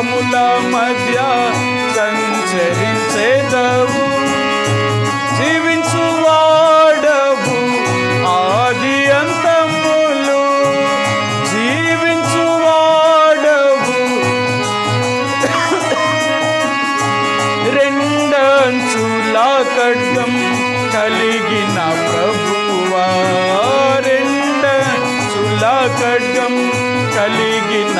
లోకముల మధ్య సంచరించేదవు జీవించువాడవు ఆది అంతములు. జీవించువాడవు రెండంచుల కడ్డం కలిగిన ప్రభువా. రెండంచుల కడ్డం కలిగిన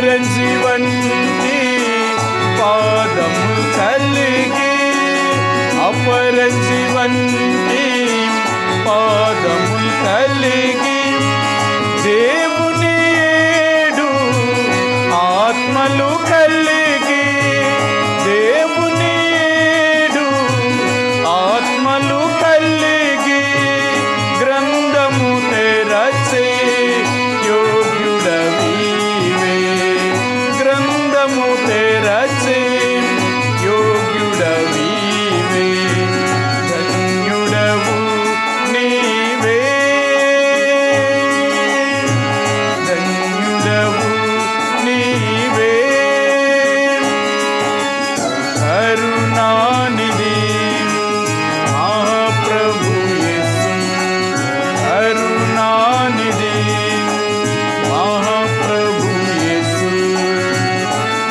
కరంజి వంటి పాదము కలిగి అపరంజి వంటి పాదము కలిగి.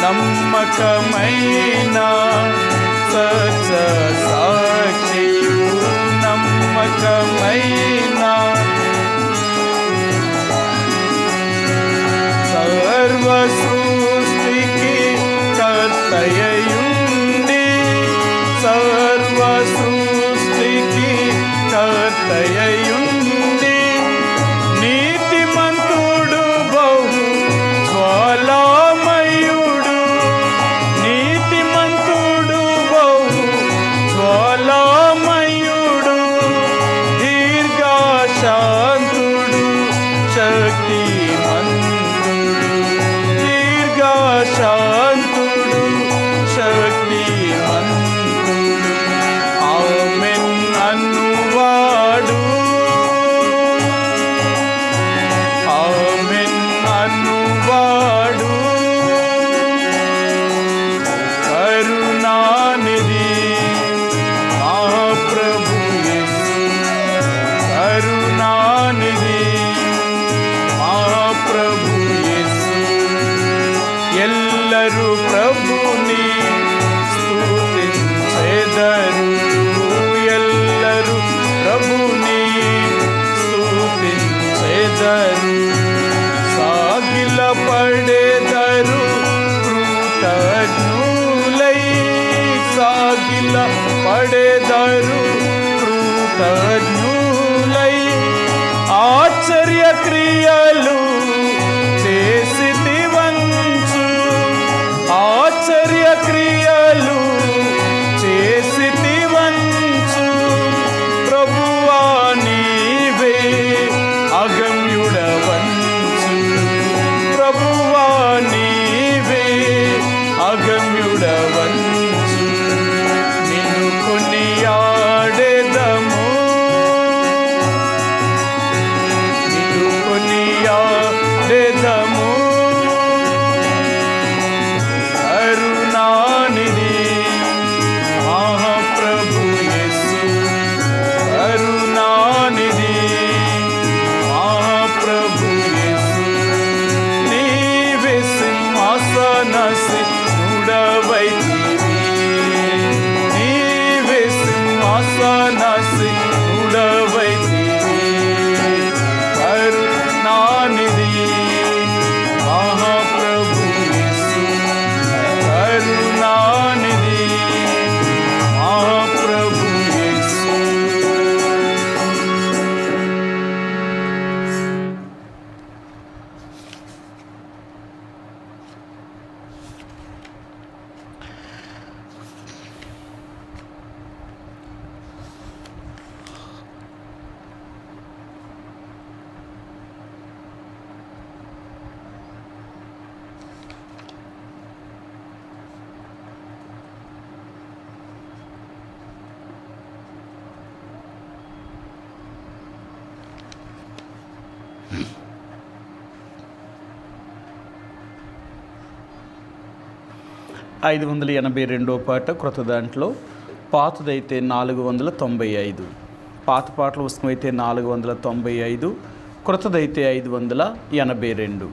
నమ్మకమైన సత్య సాక్షి నమ్మకమైన సర్వ సృష్టికి కర్తయుండి సర్వ సృష్టికి కర్తయ్య పడేదరు కృతజ్ఞులై ఆశ్చర్య క్రియలు I see. ఐదు వందల ఎనభై రెండో పాట క్రొత్త దాంట్లో పాతదైతే నాలుగు వందల తొంభై ఐదు. పాత పాటల పుస్తకం అయితే నాలుగు వందల తొంభై ఐదు క్రొత్తదైతే ఐదు వందల ఎనభై రెండు.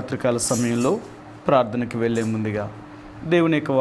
రాత్రికాల సమయంలో ప్రార్థనకి వెళ్ళే ముందుగా దేవుని యొక్క